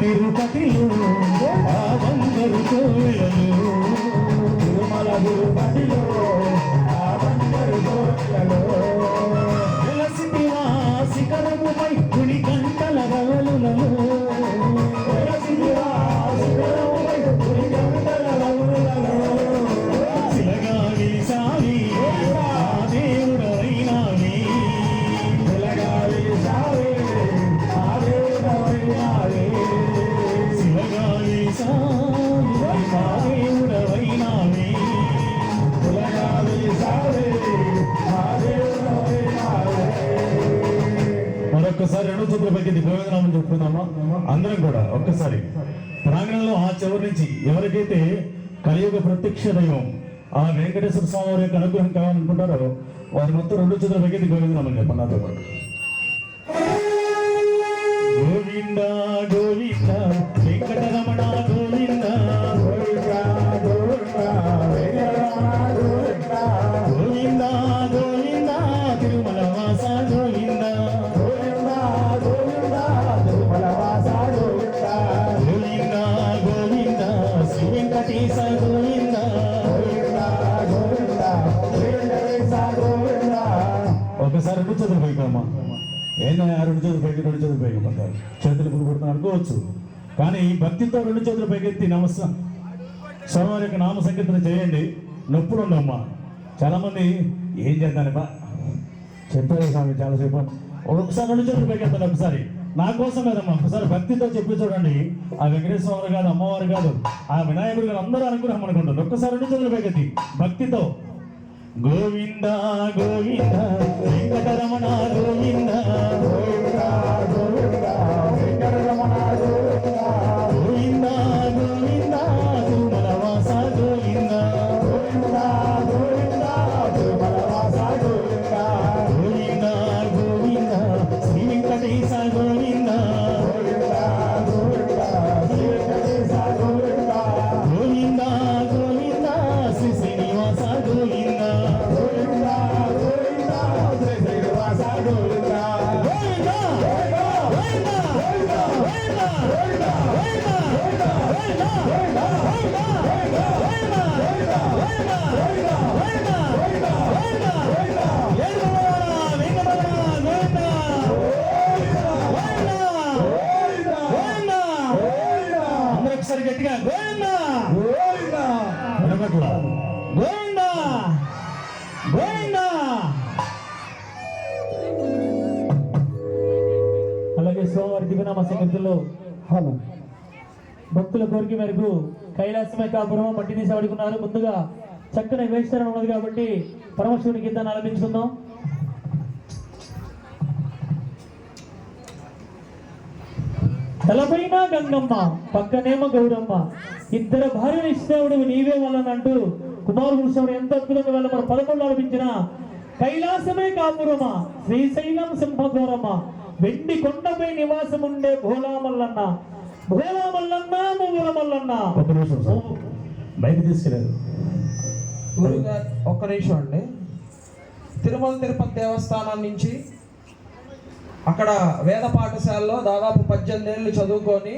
తిరుపతిలో మరొక్కసారి రెండు చేతుల పైకి గోవిందనామని చెప్పుకుందామా అందరం కూడా ఒక్కసారి. ప్రాంగణంలో ఆ చివరి నుంచి ఎవరికైతే కలియుగ ప్రత్యక్ష దైవం ఆ వెంకటేశ్వర స్వామి వారి యొక్క అనుగ్రహం కావాలనుకుంటారో వారి మొత్తం రెండు చేతుల పైకి గోవిందనామని చెప్పండి నాతో పాటు. గోవింద ఒకసారి రెండు చేతులు పైకమ్మా. ఏనా రెండు చేతులు పైకి రెండు చేతులు పైకి పడతారు చేతులు ఇప్పుడు అనుకోవచ్చు. కానీ భక్తితో రెండు చేతులు పైకెత్తి నమస్స స్వామివారి యొక్క నామ సంకీర్తన చేయండి. నొప్పులు ఉండమ్మా. చాలా మంది ఏం చేద్దానిపా చెప్పారు స్వామి చాలాసేపు. ఒకసారి రెండు చేతులు పైకెత్తాను ఒకసారి. నా కోసం కదమ్మా ఒకసారి భక్తితో చెప్పి చూడండి. ఆ వెంకటేశ్వర కాదు అమ్మవారు కాదు ఆ వినాయకుడు గారు అందరూ అనుగ్రహం అనుకుంటారు ఒక్కసారి రెండు చేతులు భక్తితో. గోవింద గోవింద వెంకటరమణ గోవింద గోవింద గోవింద వెంకటరమణ. దివ్యనామ సంగతిలో హలో భక్తుల కోరిక మేరకు కైలాసమే కాపురం మట్టి తీసి అడుగున్నారు ముందుగా చక్కని వేషణ ఉన్నది కాబట్టి పరమశివుని గీతాన్ని ఆలపించుకుందాం తలపైన గంగమ్మ పక్కనేమో గౌరమ్మ. ఇద్దరు భార్యలు ఇష్టవుడు నీవే వాళ్ళని అంటూ కుమారు పురుషుడు ఎంత అద్భుతంగా వెళ్ళ మన పదకొండు ఆలపించిన కైలాసమే కాపురమా శ్రీశైలం సింహద్వారమ్మ వెండి కొండపై నివాసం ఉండే భోలా మల్లన్న భోలా మల్లన్న మువ్వుల మల్లన్న ఒక నిమిషం బయట తీసుకెళ్ళారు గురుగారు ఒక్క నిమిషం అండి. తిరుమల తిరుపతి దేవస్థానం నుంచి అక్కడ వేద పాఠశాలలో దాదాపు పద్దెనిమిది ఏళ్ళు చదువుకొని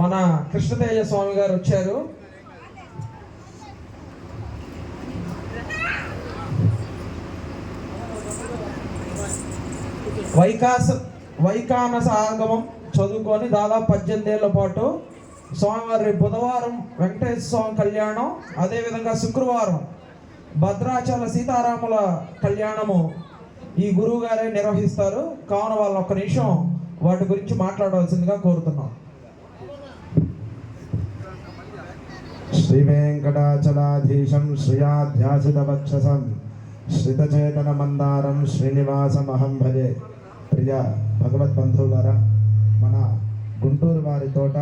మన కృష్ణతేజ స్వామి గారు వచ్చారు. వైకాస వైకానస ఆగమం చదువుకొని దాదాపు పద్దెనిమిది ఏళ్ళ పాటు స్వామివారి బుధవారం వెంకటేశ్వర స్వామి కళ్యాణం అదేవిధంగా శుక్రవారం భద్రాచల సీతారాముల కళ్యాణము ఈ గురువు గారే నిర్వహిస్తారు. కావున వాళ్ళు ఒక్క నిమిషం వాటి గురించి మాట్లాడవలసిందిగా కోరుతున్నాం. శ్రీ వెంకటాచలాధీశం శ్రియాధ్యాసిత వక్షసం శ్రియాధ్యాసితవక్షసం శ్రితచేతనమందారం శ్రీనివాసమహం భజే. ప్రియ భగవద్బంధువులారా మన గుంటూరు వారి Thota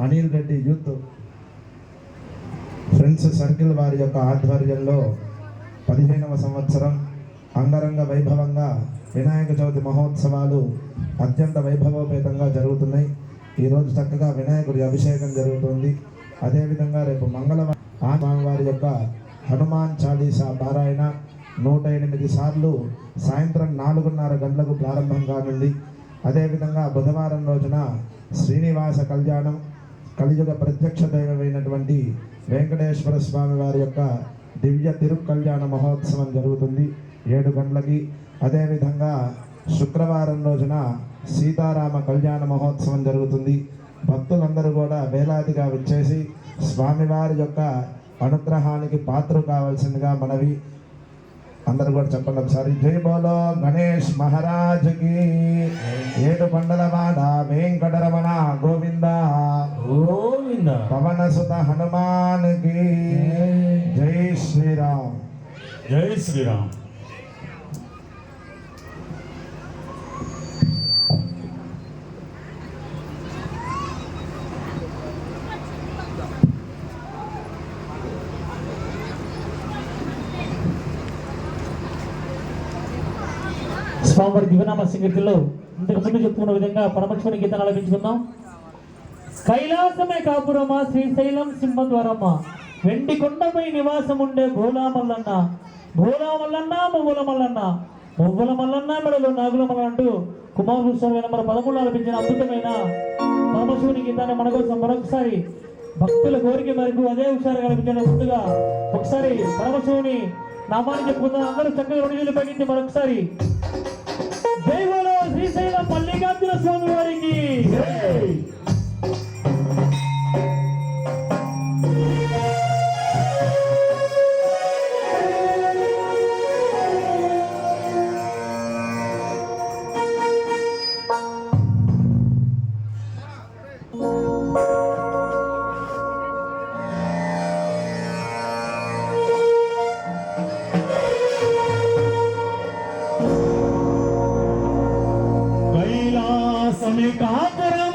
Anil Reddy youth friends circle వారి యొక్క ఆధ్వర్యంలో పదిహేనవ సంవత్సరం అంగరంగ వైభవంగా వినాయక చవితి మహోత్సవాలు అత్యంత వైభవోపేతంగా జరుగుతున్నాయి. ఈరోజు చక్కగా వినాయకుడి అభిషేకం జరుగుతుంది. అదేవిధంగా రేపు మంగళవారం ఆ స్వామివారి యొక్క హనుమాన్ చాలీసా పారాయణ నూట ఎనిమిది సార్లు సాయంత్రం నాలుగున్నర గంటలకు ప్రారంభం కానుంది. అదేవిధంగా బుధవారం రోజున శ్రీనివాస కళ్యాణం కలియుగ ప్రత్యక్ష దైవమైనటువంటి వెంకటేశ్వర స్వామి వారి యొక్క దివ్య తిరుకళ్యాణ మహోత్సవం జరుగుతుంది ఏడు గంటలకి. అదేవిధంగా శుక్రవారం రోజున సీతారామ కళ్యాణ మహోత్సవం జరుగుతుంది. భక్తులందరూ కూడా వేలాదిగా వచ్చేసి స్వామివారి యొక్క అనుగ్రహానికి పాత్ర కావాల్సిందిగా మనవి అందరూ కూడా చెప్పండి ఒకసారి. జై బోలో గణేష్ మహారాజ్కి. ఏడు కొండల వాడ వెంకటరమణ గోవింద. గోవింద. పవన సుత హనుమాన్కి. జై శ్రీరామ్. జై శ్రీరామ్. స్వామివారి దివనామ సంగీతంలో ఇంతకు ముందు చెప్పుకున్న విధంగా పరమశివుని గీతాన్ని ఆలపించుకుందాం. కైలాసమే కాపురమా శ్రీశైలం సింహద్వారమ్మ వెండి కొండపై నివాసం ఉండే భోలామల్లన్న. భోలామల్లన్న మల్లన్న మువ్వుల మల్లన్న మువ్వుల మల్లన్న మెడలు నాగుల మల్ల అంటూ కుమారకృష్ణ స్వామి నెంబర్ పదమూడు ఆలపించిన అద్భుతమైన పరమశివుని గీతాన్ని మన కోసం మరొకసారి భక్తుల కోరిక మేరకు అదే హుషారు కనిపించిన ముందుగా ఒకసారి పరమశివుని నామాన్ని చెప్పుకుందాం. అందరూ చక్కగా రెండు పైకి మరొకసారి జై బోలో శ్రీశైలం మల్లికార్జున స్వామి में कहा करा